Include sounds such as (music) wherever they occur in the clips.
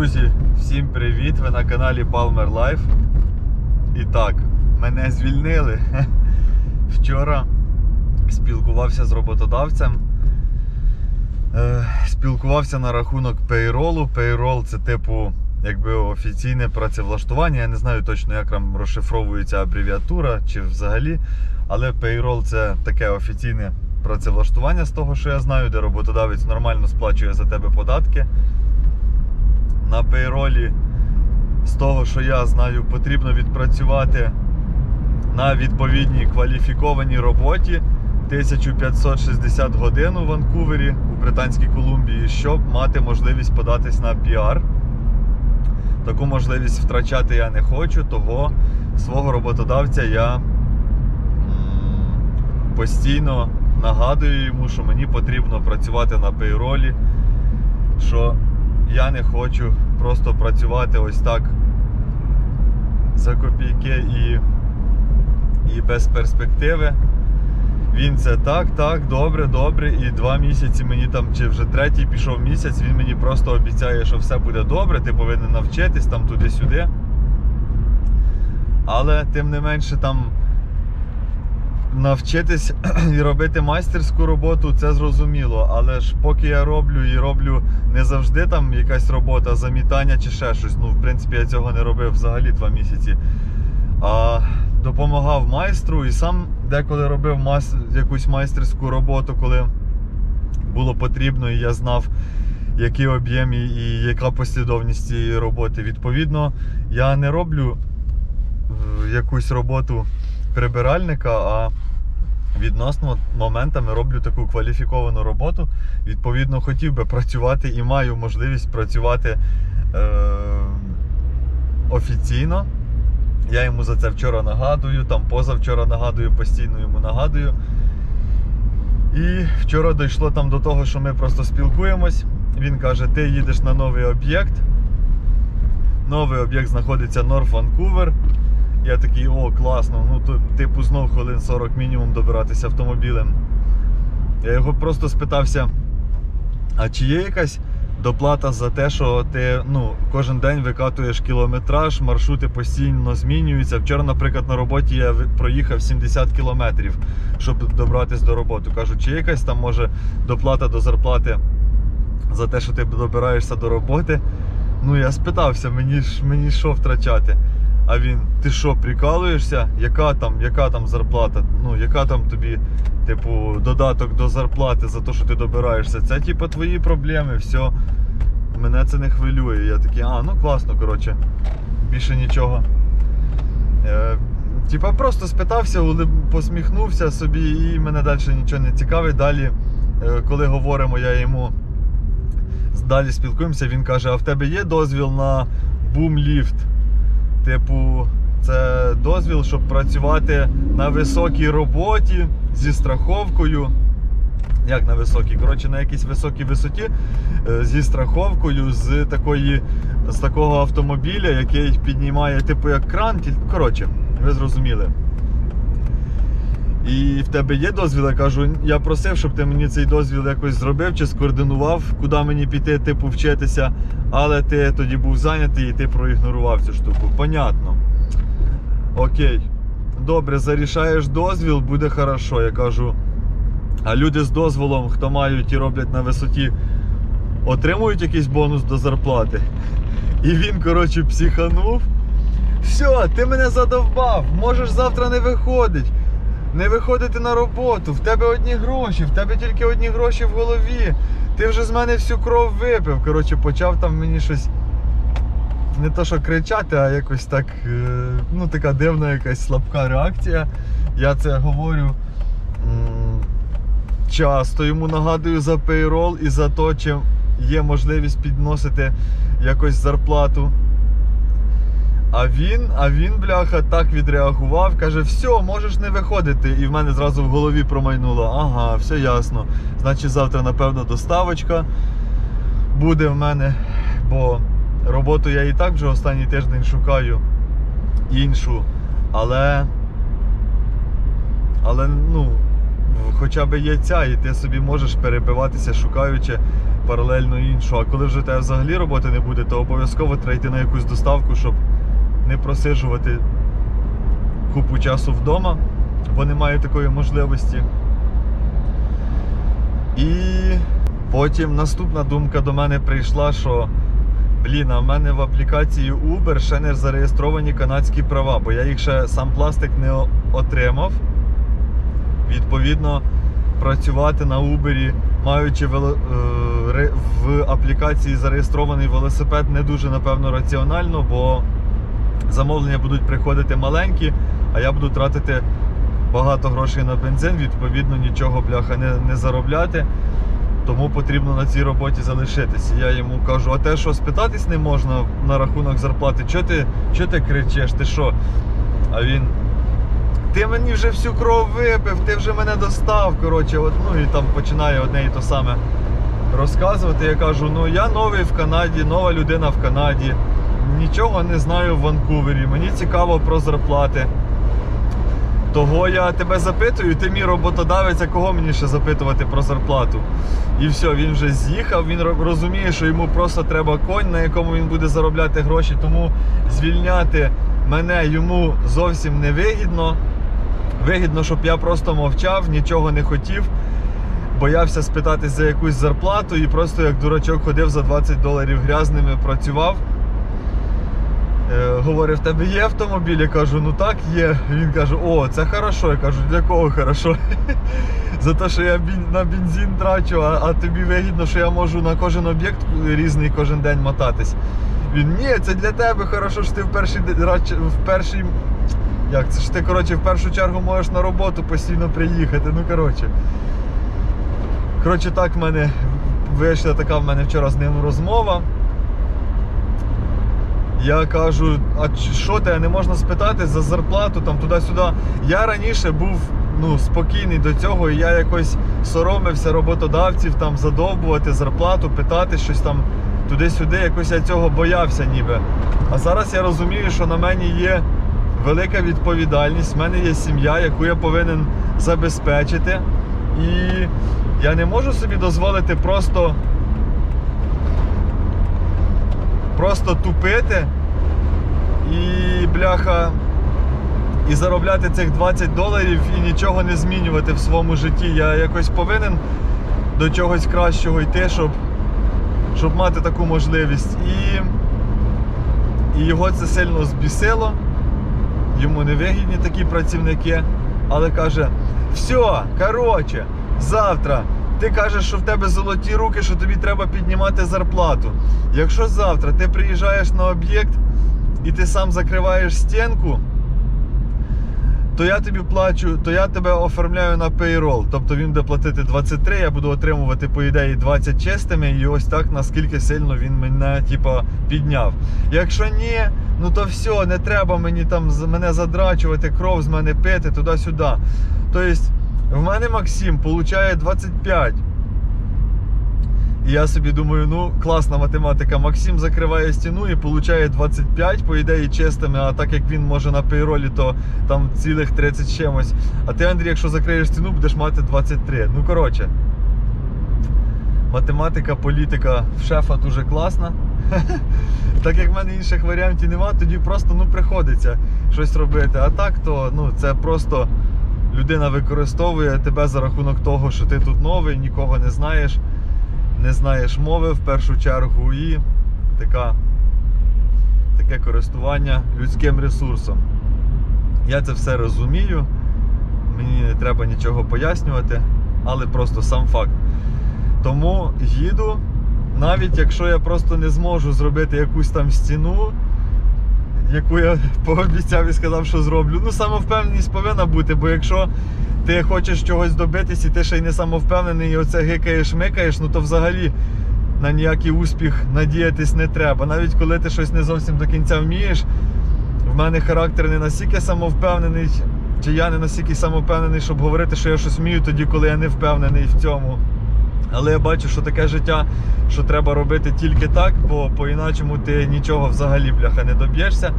Друзі, всім привіт! Ви на каналі Palmer Life. І так, мене звільнили. (laughs) Вчора спілкувався з роботодавцем. Е, Спілкувався на рахунок пейролу. Пейрол це типу якби офіційне працевлаштування. Я не знаю точно, як там розшифровується абревіатура чи взагалі. Але пейрол це таке офіційне працевлаштування з того, що я знаю, де роботодавець нормально сплачує за тебе податки на пейролі, з того, що я знаю, потрібно відпрацювати на відповідній кваліфікованій роботі 1560 годин у Ванкувері у Британській Колумбії, щоб мати можливість податись на піар. Таку можливість втрачати я не хочу, того свого роботодавця я постійно нагадую йому, що мені потрібно працювати на пейролі, що я не хочу просто працювати ось так за копійки і, і без перспективи. Він це так, так, добре, добре. І два місяці мені там, чи вже третій пішов місяць, він мені просто обіцяє, що все буде добре, ти повинен навчитись там туди-сюди. Але тим не менше там навчитись (clears throat) і робити майстерську роботу, це зрозуміло. Але ж поки я роблю і роблю не завжди там якась робота, замітання чи ще щось. Ну, в принципі, я цього не робив взагалі два місяці. А допомагав майстру і сам деколи робив мас... якусь майстерську роботу, коли було потрібно, і я знав, який об'єм і, яка послідовність цієї роботи. Відповідно, я не роблю е, якусь роботу прибиральника, а відносно моментами роблю таку кваліфіковану роботу. Відповідно, хотів би працювати і маю можливість працювати е, офіційно. Я йому за це вчора нагадую, там позавчора нагадую, постійно йому нагадую. І вчора дійшло там до того, що ми просто спілкуємось. Він каже: ти їдеш на новий об'єкт. Новий об'єкт знаходиться Норф Ванкувер. Я такий, о, класно, ну то типу знов хвилин 40 мінімум добиратися автомобілем. Я його просто спитався, а чи є якась доплата за те, що ти ну, кожен день викатуєш кілометраж, маршрути постійно змінюються. Вчора, наприклад, на роботі я проїхав 70 кілометрів, щоб добратися до роботи. Кажу, чи є якась там може доплата до зарплати за те, що ти добираєшся до роботи. Ну, я спитався, мені ж мені що втрачати? А він, ти що, прикалуєшся? Яка там, яка там зарплата? Ну, яка там тобі, типу, додаток до зарплати за те, що ти добираєшся? Це типу твої проблеми, все. Мене це не хвилює. Я такий, а, ну класно, коротше, більше нічого. Е, типа просто спитався, посміхнувся собі і мене далі нічого не цікавить. Далі, е, коли говоримо, я йому далі спілкуємося, він каже: а в тебе є дозвіл на бум-ліфт? Типу, це дозвіл, щоб працювати на високій роботі зі страховкою. Як на високій? Коротше, на якійсь високій висоті е, зі страховкою з такої, з такого автомобіля, який піднімає, типу, як кран. Коротше, ви зрозуміли. І в тебе є дозвіл? Я кажу, я просив, щоб ти мені цей дозвіл якось зробив чи скоординував, куди мені піти, типу, вчитися, але ти тоді був зайнятий і ти проігнорував цю штуку. Понятно. Окей. Добре, зарішаєш дозвіл, буде хорошо. Я кажу. А люди з дозволом, хто мають і роблять на висоті, отримують якийсь бонус до зарплати. (laughs) І він, коротше, психанув. Все, ти мене задовбав, можеш завтра не виходить. Не виходити на роботу, в тебе одні гроші, в тебе тільки одні гроші в голові. Ти вже з мене всю кров випив. Коротше, почав там мені щось не то, що кричати, а якось так, е, ну така дивна якась слабка реакція. Я це говорю. Часто йому нагадую за пейрол і за те, чи є можливість підносити якось зарплату. А він, а він, бляха, так відреагував, каже, все, можеш не виходити. І в мене зразу в голові промайнуло. Ага, все ясно. Значить, завтра, напевно, доставочка буде в мене. Бо роботу я і так вже останній тиждень шукаю іншу. Але. Але, ну, хоча б є ця, і ти собі можеш перебиватися, шукаючи паралельно іншу. А коли вже тебе взагалі роботи не буде, то обов'язково треба йти на якусь доставку, щоб не просиджувати купу часу вдома, бо немає такої можливості. І потім наступна думка до мене прийшла, що блін, а в мене в аплікації Uber ще не зареєстровані канадські права, бо я їх ще сам пластик не отримав. Відповідно, працювати на Uber, маючи вело- е, в аплікації зареєстрований велосипед, не дуже напевно раціонально, бо замовлення будуть приходити маленькі, а я буду тратити багато грошей на бензин, відповідно, нічого бляха не, не заробляти. Тому потрібно на цій роботі залишитись. І Я йому кажу, а те, що спитатись не можна на рахунок зарплати, чого ти, чого ти кричиш, ти що? А він. Ти мені вже всю кров випив, ти вже мене достав. Коротше, от, ну і там починає одне і то саме розказувати. Я кажу, ну я новий в Канаді, нова людина в Канаді. Нічого не знаю в Ванкувері. Мені цікаво про зарплати. Того я тебе запитую, ти мій роботодавець, а кого мені ще запитувати про зарплату? І все, він вже з'їхав, він розуміє, що йому просто треба конь, на якому він буде заробляти гроші, тому звільняти мене йому зовсім не вигідно. Вигідно, щоб я просто мовчав, нічого не хотів, боявся спитатись за якусь зарплату і просто як дурачок ходив за 20 доларів грязними, працював. Е, говорить, в тебе є автомобіль? Я кажу, ну так є. Він каже, о, це хорошо. Я кажу, для кого хорошо? (laughs) За те, що я на бензин трачу, а, а тобі вигідно, що я можу на кожен об'єкт різний кожен день мотатись. Він, ні, це для тебе хорошо, що ти в перший в перший. Як це ж ти, коротше, в першу чергу можеш на роботу постійно приїхати. Ну, коротше. Коротше, так в мене вийшла така в мене вчора з ним розмова. Я кажу, а що тебе не можна спитати за зарплату там туди-сюди. Я раніше був ну, спокійний до цього, і я якось соромився роботодавців там задовбувати зарплату, питати щось там туди-сюди. Якось я цього боявся ніби. А зараз я розумію, що на мені є велика відповідальність, в мене є сім'я, яку я повинен забезпечити. І я не можу собі дозволити просто просто тупити і бляха. І заробляти цих 20 доларів і нічого не змінювати в своєму житті. Я якось повинен до чогось кращого йти, щоб, щоб мати таку можливість. І, і його це сильно збісило. Йому не вигідні такі працівники. Але каже: все, коротше, завтра ти кажеш, що в тебе золоті руки, що тобі треба піднімати зарплату. Якщо завтра ти приїжджаєш на об'єкт і ти сам закриваєш стінку, то я тобі плачу, то я тебе оформляю на payroll. Тобто він буде платити 23, я буду отримувати, по ідеї, 20 чистими, і ось так наскільки сильно він мене типа, підняв. Якщо ні, ну то все, не треба мені там мене задрачувати, кров з мене пити, туди-сюди. Тобто, в мене Максим получає 25. І я собі думаю, ну класна математика. Максим закриває стіну і получає 25, по ідеї, чистими, а так як він може на пейролі, то там цілих 30 з чимось. А ти, Андрій, якщо закриєш стіну, будеш мати 23. Ну, коротше. Математика, політика в шефа дуже класна. (laughs) Так як в мене інших варіантів нема, тоді просто ну, приходиться щось робити. А так, то ну, це просто людина використовує тебе за рахунок того, що ти тут новий, нікого не знаєш не знаєш мови в першу чергу і така, таке користування людським ресурсом. Я це все розумію, мені не треба нічого пояснювати, але просто сам факт. Тому їду, навіть якщо я просто не зможу зробити якусь там стіну, яку я (laughs) пообіцяв і сказав, що зроблю. Ну, самовпевненість повинна бути, бо якщо ти хочеш чогось добитись і ти ще й не самовпевнений, і оце гикаєш, микаєш, ну то взагалі на ніякий успіх надіятись не треба. Навіть коли ти щось не зовсім до кінця вмієш, в мене характер не настільки самовпевнений, чи я не настільки самовпевнений, щоб говорити, що я щось вмію тоді, коли я не впевнений в цьому. Але я бачу, що таке життя, що треба робити тільки так, бо по-іначому ти нічого взагалі бляха не доб'єшся.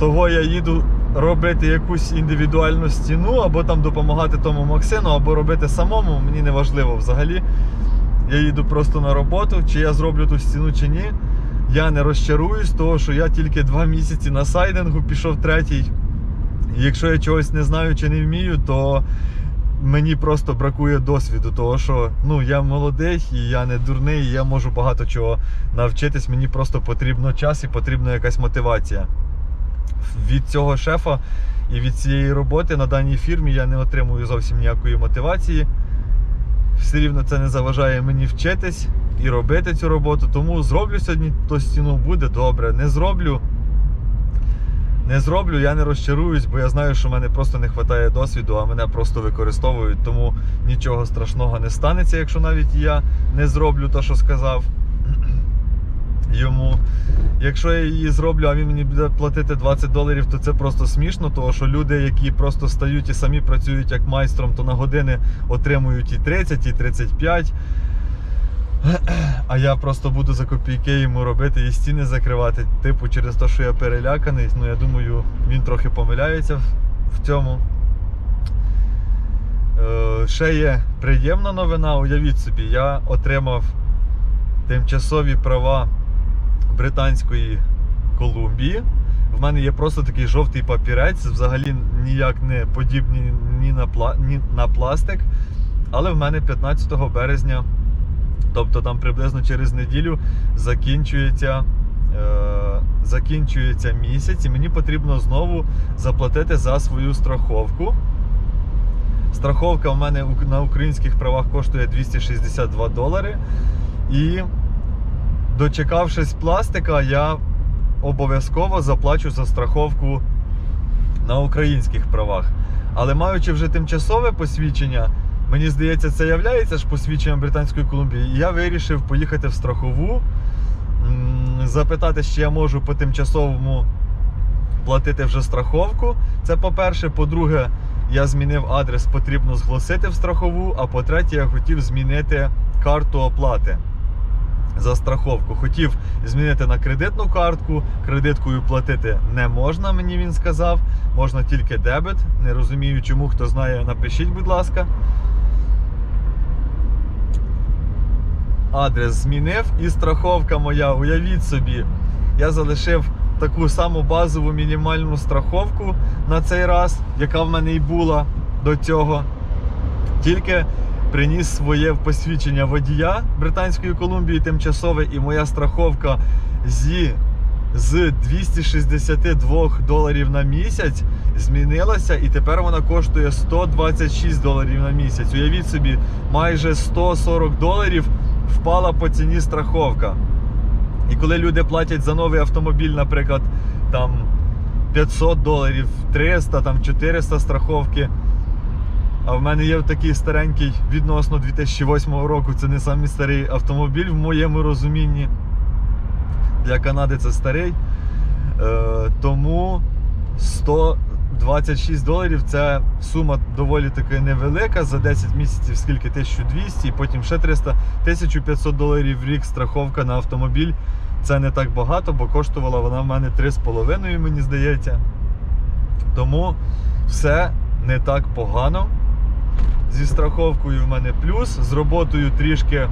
Того я їду робити якусь індивідуальну стіну, або там допомагати тому Максину, або робити самому, мені не важливо взагалі. я їду просто на роботу, чи я зроблю ту стіну чи ні. Я не розчаруюсь, того що я тільки два місяці на сайдингу пішов третій. Якщо я чогось не знаю чи не вмію, то мені просто бракує досвіду, того що ну, я молодий і я не дурний, і я можу багато чого навчитись. Мені просто потрібно час і потрібна якась мотивація. Від цього шефа і від цієї роботи на даній фірмі я не отримую зовсім ніякої мотивації. Все рівно це не заважає мені вчитись і робити цю роботу. Тому зроблю сьогодні ту стіну, буде добре. Не зроблю. Не зроблю, я не розчаруюсь, бо я знаю, що в мене просто не вистачає досвіду, а мене просто використовують, тому нічого страшного не станеться, якщо навіть я не зроблю те, що сказав (clears throat) йому. Якщо я її зроблю, а він мені буде платити 20 доларів, то це просто смішно, тому що люди, які просто стають і самі працюють як майстром, то на години отримують і 30, і 35. (clears throat) А я просто буду за копійки йому робити і стіни закривати. Типу, через те, що я переляканий. Ну я думаю, він трохи помиляється в, цьому. Е, ще є приємна новина. Уявіть собі, я отримав тимчасові права Британської Колумбії. В мене є просто такий жовтий папірець, взагалі ніяк не подібний ні на, пла... ні на пластик. Але в мене 15 березня, тобто там приблизно через неділю, закінчується, е... закінчується місяць, і мені потрібно знову заплатити за свою страховку. Страховка в мене на українських правах коштує 262 долари. І дочекавшись пластика, я обов'язково заплачу за страховку на українських правах. Але маючи вже тимчасове посвідчення, мені здається, це являється ж посвідченням Британської Колумбії. Я вирішив поїхати в страхову, запитати, чи я можу по тимчасовому платити вже страховку. Це по-перше. По-друге, я змінив адрес, потрібно зголосити в страхову. А по-третє, я хотів змінити карту оплати за страховку. Хотів змінити на кредитну картку. Кредиткою платити не можна, мені він сказав. Можна тільки дебет. Не розумію, чому хто знає, напишіть, будь ласка. Адрес змінив і страховка моя. Уявіть собі, я залишив таку саму базову мінімальну страховку на цей раз, яка в мене і була до цього. Тільки приніс своє посвідчення водія Британської Колумбії тимчасове, і моя страховка зі з 262 доларів на місяць змінилася, і тепер вона коштує 126 доларів на місяць. Уявіть собі, майже 140 доларів впала по ціні страховка. І коли люди платять за новий автомобіль, наприклад, там 500 доларів, 300, там 400 страховки. А в мене є такий старенький відносно 2008 року. Це не самий старий автомобіль в моєму розумінні. Для Канади це старий. Е, тому 126 доларів це сума доволі таки невелика за 10 місяців, скільки 1200, і потім ще 300, 1500 доларів в рік страховка на автомобіль. Це не так багато, бо коштувала вона в мене 3,5, мені здається. Тому все не так погано. Зі страховкою в мене плюс, з роботою трішки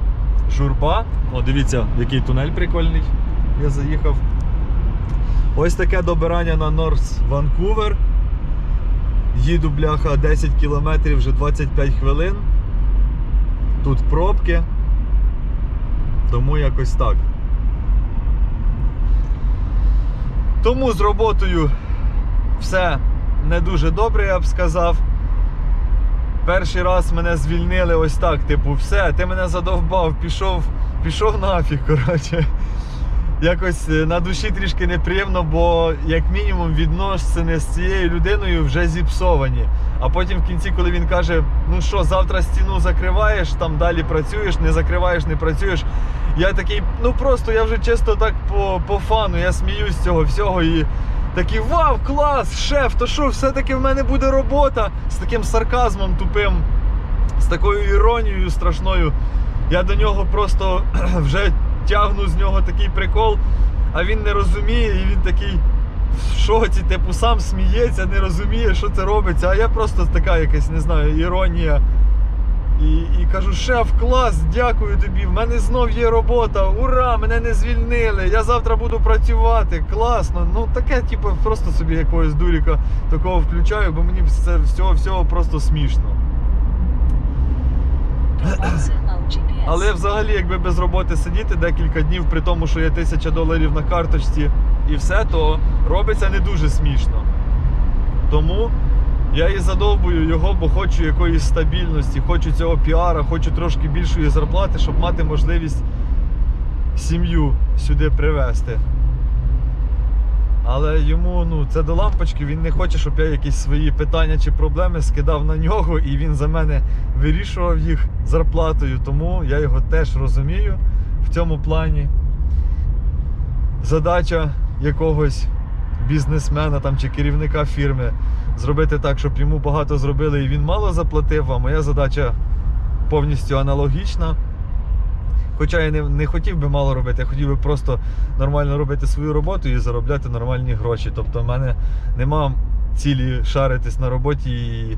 журба. О, дивіться, який тунель прикольний. Я заїхав. Ось таке добирання на Норс Ванкувер. Їду, бляха, 10 кілометрів вже 25 хвилин. Тут пробки. Тому якось так. Тому з роботою все не дуже добре, я б сказав. Перший раз мене звільнили ось так, типу, все, ти мене задовбав, пішов, пішов нафіг, коротше. Якось е, на душі трішки неприємно, бо як мінімум відносини з цією людиною вже зіпсовані. А потім в кінці, коли він каже, ну що, завтра стіну закриваєш, там далі працюєш, не закриваєш, не працюєш. Я такий, ну просто я вже чисто так по, по фану, я сміюсь з цього всього і такий вау, клас, шеф, то що, все-таки в мене буде робота з таким сарказмом тупим, з такою іронією страшною. Я до нього просто (clears throat) вже тягну з нього такий прикол, а він не розуміє, і він такий в шоці, типу, сам сміється, не розуміє, що це робиться. А я просто така якась, не знаю, іронія. І, і кажу, шеф, клас, дякую тобі. В мене знов є робота. Ура! Мене не звільнили. Я завтра буду працювати. Класно. Ну таке, типу, просто собі якогось дуріка такого включаю, бо мені це всього всього просто смішно. GPS. Але взагалі, якби без роботи сидіти декілька днів, при тому, що є тисяча доларів на карточці і все, то робиться не дуже смішно. Тому я і задовбую його, бо хочу якоїсь стабільності, хочу цього піара, хочу трошки більшої зарплати, щоб мати можливість сім'ю сюди привезти. Але йому ну, це до лампочки, він не хоче, щоб я якісь свої питання чи проблеми скидав на нього, і він за мене вирішував їх зарплатою. Тому я його теж розумію в цьому плані. Задача якогось бізнесмена там, чи керівника фірми зробити так, щоб йому багато зробили і він мало заплатив, а моя задача повністю аналогічна. Хоча я не, не хотів би мало робити, я хотів би просто нормально робити свою роботу і заробляти нормальні гроші. Тобто в мене нема цілі шаритись на роботі і,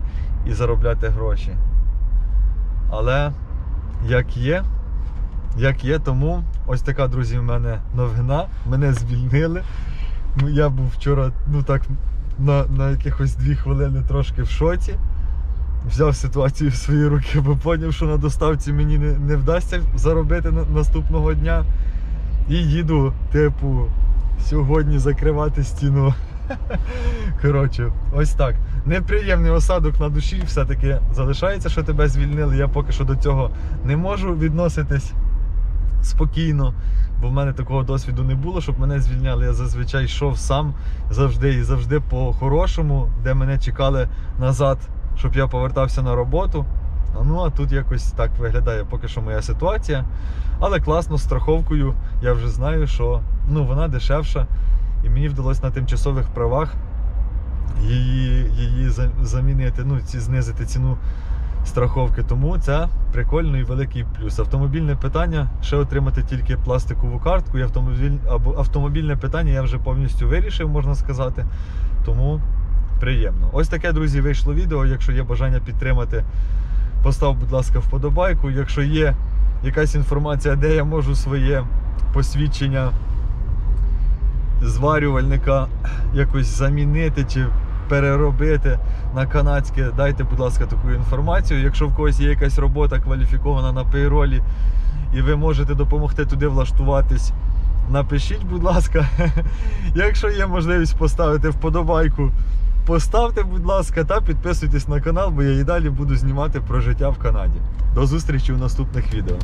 і заробляти гроші. Але як є, як є, тому ось така, друзі, в мене новина. Мене звільнили. Я був вчора, ну так, на, на якихось дві хвилини трошки в шоці. Взяв ситуацію в свої руки, бо зрозумів, що на доставці мені не, не вдасться заробити на, наступного дня. І їду, типу, сьогодні закривати стіну. (laughs) Коротше, ось так. Неприємний осадок на душі все-таки залишається, що тебе звільнили. Я поки що до цього не можу відноситись спокійно, бо в мене такого досвіду не було, щоб мене звільняли. Я зазвичай йшов сам завжди і завжди по-хорошому, де мене чекали назад, щоб я повертався на роботу. Ну а тут якось так виглядає поки що моя ситуація. Але класно, страховкою я вже знаю, що ну, вона дешевша. І мені вдалося на тимчасових правах її, її замінити, ну, ці, знизити ціну страховки. Тому це прикольний великий плюс. Автомобільне питання ще отримати тільки пластикову картку. І автомобіль, або автомобільне питання я вже повністю вирішив, можна сказати. Тому приємно. Ось таке, друзі, вийшло відео. Якщо є бажання підтримати, постав, будь ласка, вподобайку. Якщо є якась інформація, де я можу своє посвідчення зварювальника якось замінити чи переробити на канадське, дайте, будь ласка, таку інформацію. Якщо в когось є якась робота кваліфікована на пейролі і ви можете допомогти туди влаштуватись, напишіть, будь ласка. (laughs) Якщо є можливість поставити вподобайку, поставте, будь ласка, та підписуйтесь на канал, бо я і далі буду знімати про життя в Канаді. До зустрічі у наступних відео.